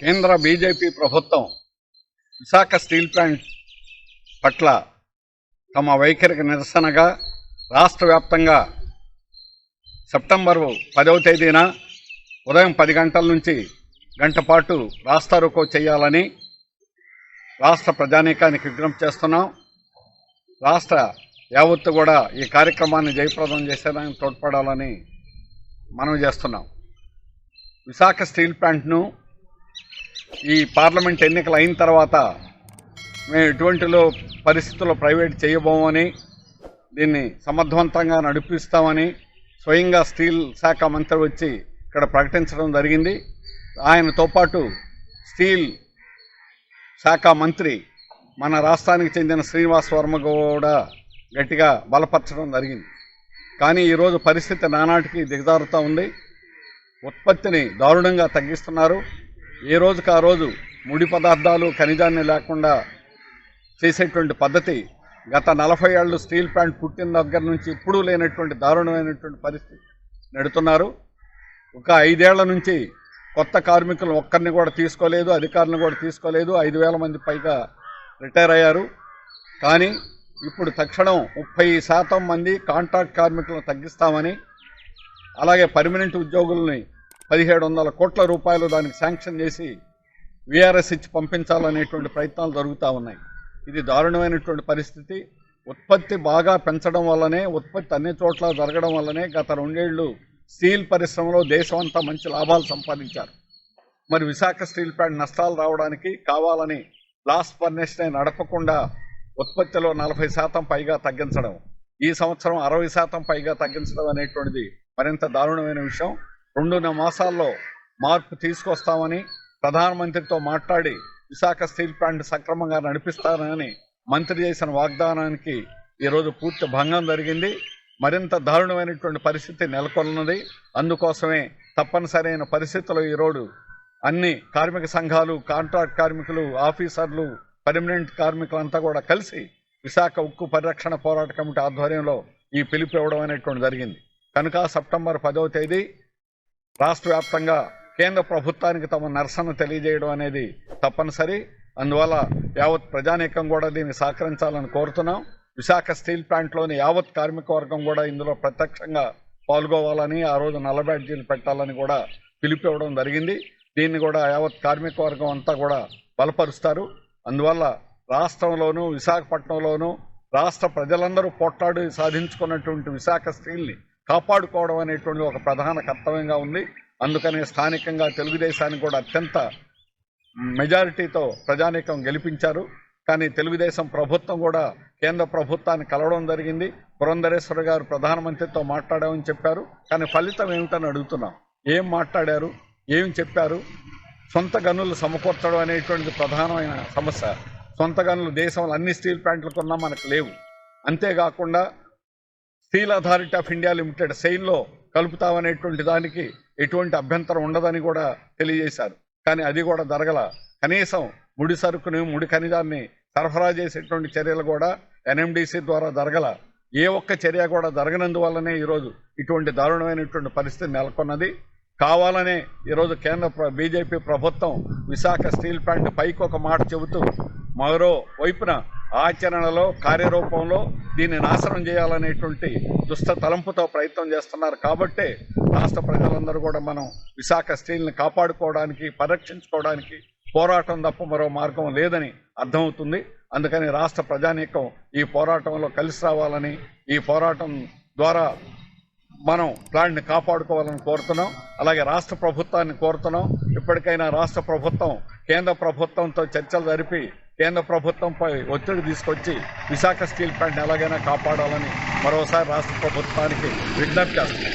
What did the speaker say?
కేంద్ర బీజేపీ ప్రభుత్వం Visakha steel plant పట్ల తమ వైఖరికి నిరసనగా రాష్ట్ర వ్యాప్తంగా సెప్టెంబరు పదవ తేదీన ఉదయం పది గంటల నుంచి గంట పాటు రాస్తారోకో చేయాలని రాష్ట్ర ప్రజానీకానికి విజ్ఞప్తి చేస్తున్నాం. రాష్ట్ర యావత్తు కూడా ఈ కార్యక్రమాన్ని జయప్రదం చేసేదానికి తోడ్పడాలని మనవి చేస్తున్నాం. విశాఖ స్టీల్ ప్లాంట్ను ఈ పార్లమెంట్ ఎన్నికలు అయిన తర్వాత మేము ఎటువంటిలో పరిస్థితుల్లో ప్రైవేట్ చేయబోమని దీన్ని సమర్థవంతంగా నడిపిస్తామని స్వయంగా స్టీల్ శాఖ మంత్రి వచ్చి ఇక్కడ ప్రకటించడం జరిగింది. ఆయనతో పాటు స్టీల్ శాఖ మంత్రి మన రాష్ట్రానికి చెందిన శ్రీనివాస్ వర్మ కూడా గట్టిగా బలపరచడం జరిగింది. కానీ ఈరోజు పరిస్థితి నానాటికి దిగజారుతూ ఉంది. ఉత్పత్తిని దారుణంగా తగ్గిస్తున్నారు. ఏ రోజుకు ఆ రోజు ముడి పదార్థాలు ఖనిజాన్ని లేకుండా చేసేటువంటి పద్ధతి గత నలభై ఏళ్ళు స్టీల్ ప్లాంట్ పుట్టిన దగ్గర నుంచి ఇప్పుడు లేనటువంటి దారుణమైనటువంటి పరిస్థితి నెడుతున్నారు. ఒక ఐదేళ్ళ నుంచి కొత్త కార్మికులు ఒక్కరిని కూడా తీసుకోలేదు అధికారులను కూడా తీసుకోలేదు. ఐదు వేల మంది పైగా రిటైర్ అయ్యారు. కానీ ఇప్పుడు తక్షణం ముప్పై శాతం మంది కాంట్రాక్ట్ కార్మికులను తగ్గిస్తామని అలాగే పర్మనెంట్ ఉద్యోగుల్ని పదిహేడు వందల కోట్ల రూపాయలు దానికి శాంక్షన్ చేసి విఆర్ఎస్ ఇచ్చి పంపించాలనేటువంటి ప్రయత్నాలు జరుగుతూ ఉన్నాయి. ఇది దారుణమైనటువంటి పరిస్థితి. ఉత్పత్తి బాగా పెంచడం వల్లనే ఉత్పత్తి అన్ని చోట్ల జరగడం వల్లనే గత రెండేళ్ళు స్టీల్ పరిశ్రమలో దేశం అంతా మంచి లాభాలు సంపాదించారు. మరి విశాఖ స్టీల్ ప్లాంట్ నష్టాలు రావడానికి కావాలని లాస్ట్ ఫర్నేస్నే నడపకుండా ఉత్పత్తిలో నలభై శాతం పైగా తగ్గించడం ఈ సంవత్సరం అరవై శాతం పైగా తగ్గించడం అనేటువంటిది మరింత దారుణమైన విషయం. రెండున్నర మాసాల్లో మార్పు తీసుకొస్తామని ప్రధానమంత్రితో మాట్లాడి విశాఖ స్టీల్ ప్లాంట్ సక్రమంగా నడిపిస్తానని మంత్రి చేసిన వాగ్దానానికి ఈరోజు పూర్తి భంగం జరిగింది. మరింత దారుణమైనటువంటి పరిస్థితి నెలకొన్నది. అందుకోసమే తప్పనిసరైన పరిస్థితుల్లో ఈరోజు అన్ని కార్మిక సంఘాలు కాంట్రాక్ట్ కార్మికులు ఆఫీసర్లు పర్మనెంట్ కార్మికులంతా కూడా కలిసి విశాఖ ఉక్కు పరిరక్షణ పోరాట కమిటీ ఆధ్వర్యంలో ఈ పిలుపు ఇవ్వడం అనేటువంటి జరిగింది. కనుక సెప్టెంబర్ పదవ తేదీ రాష్ట్ర వ్యాప్తంగా కేంద్ర ప్రభుత్వానికి తమ నిరసన తెలియజేయడం అనేది తప్పనిసరి. అందువల్ల యావత్ ప్రజానీకం కూడా దీన్ని సహకరించాలని కోరుతున్నాం. విశాఖ స్టీల్ ప్లాంట్లోని యావత్ కార్మిక వర్గం కూడా ఇందులో ప్రత్యక్షంగా పాల్గొవాలని ఆ రోజు నల్లబ్యాడ్జీలు పెట్టాలని కూడా పిలిపివ్వడం జరిగింది. దీన్ని కూడా యావత్ కార్మిక వర్గం అంతా కూడా బలపరుస్తారు. అందువల్ల రాష్ట్రంలోనూ విశాఖపట్నంలోనూ రాష్ట్ర ప్రజలందరూ పోట్లాడి సాధించుకున్నటువంటి విశాఖ స్టీల్ని కాపాడుకోవడం అనేటువంటి ఒక ప్రధాన కర్తవ్యంగా ఉంది. అందుకనే స్థానికంగా తెలుగుదేశాన్ని కూడా అత్యంత మెజారిటీతో ప్రజానీకం గెలిపించారు. కానీ తెలుగుదేశం ప్రభుత్వం కూడా కేంద్ర ప్రభుత్వాన్ని కలవడం జరిగింది. పురంధరేశ్వర గారు ప్రధానమంత్రితో మాట్లాడామని చెప్పారు. కానీ ఫలితం ఏమిటని అడుగుతున్నాం. ఏం మాట్లాడారు? ఏం చెప్పారు? సొంత గనులు సమకూర్చడం అనేటువంటి ప్రధానమైన సమస్య. సొంత గనులు దేశంలో అన్ని స్టీల్ ప్లాంట్లు ఉన్నా మనకు లేవు. అంతేకాకుండా steel authority of India limited సెయిల్లో కలుపుతామనేటువంటి దానికి ఎటువంటి అభ్యంతరం ఉండదని కూడా తెలియజేశారు. కానీ అది కూడా జరగల కనీసం ముడి సరుకుని ముడి ఖనిజాన్ని సరఫరా చేసేటువంటి చర్యలు కూడా ఎన్ఎండిసి ద్వారా జరగల ఏ ఒక్క చర్య కూడా జరగనందువల్లనే ఈరోజు ఇటువంటి దారుణమైనటువంటి పరిస్థితి నెలకొన్నది. కావాలనే ఈరోజు కేంద్ర ప్ర- బీజేపీ ప్రభుత్వం విశాఖ స్టీల్ ప్లాంట్ పైకి ఒక మాట చెబుతూ మరో వైపున ఆచరణలో కార్యరూపంలో దీన్ని నాశనం చేయాలనేటువంటి దుష్ట తలంపుతో ప్రయత్నం చేస్తున్నారు. కాబట్టే రాష్ట్ర ప్రజలందరూ కూడా మనం విశాఖ స్టీల్ని కాపాడుకోవడానికి పరిరక్షించుకోవడానికి పోరాటం తప్ప మరో మార్గం లేదని అర్థమవుతుంది. అందుకని రాష్ట్ర ప్రజానీకం ఈ పోరాటంలో కలిసి రావాలని ఈ పోరాటం ద్వారా మనం ప్లాంట్ని కాపాడుకోవాలని కోరుతున్నాం. అలాగే రాష్ట్ర ప్రభుత్వాన్ని కోరుతున్నాం. ఇప్పటికైనా రాష్ట్ర ప్రభుత్వం కేంద్ర ప్రభుత్వంతో చర్చలు జరిపి కేంద్ర ప్రభుత్వంపై ఒత్తిడి తీసుకొచ్చి విశాఖ స్టీల్ ప్లాంట్ ఎలాగైనా కాపాడాలని మరోసారి రాష్ట్ర ప్రభుత్వానికి విజ్ఞప్తి చేస్తుంది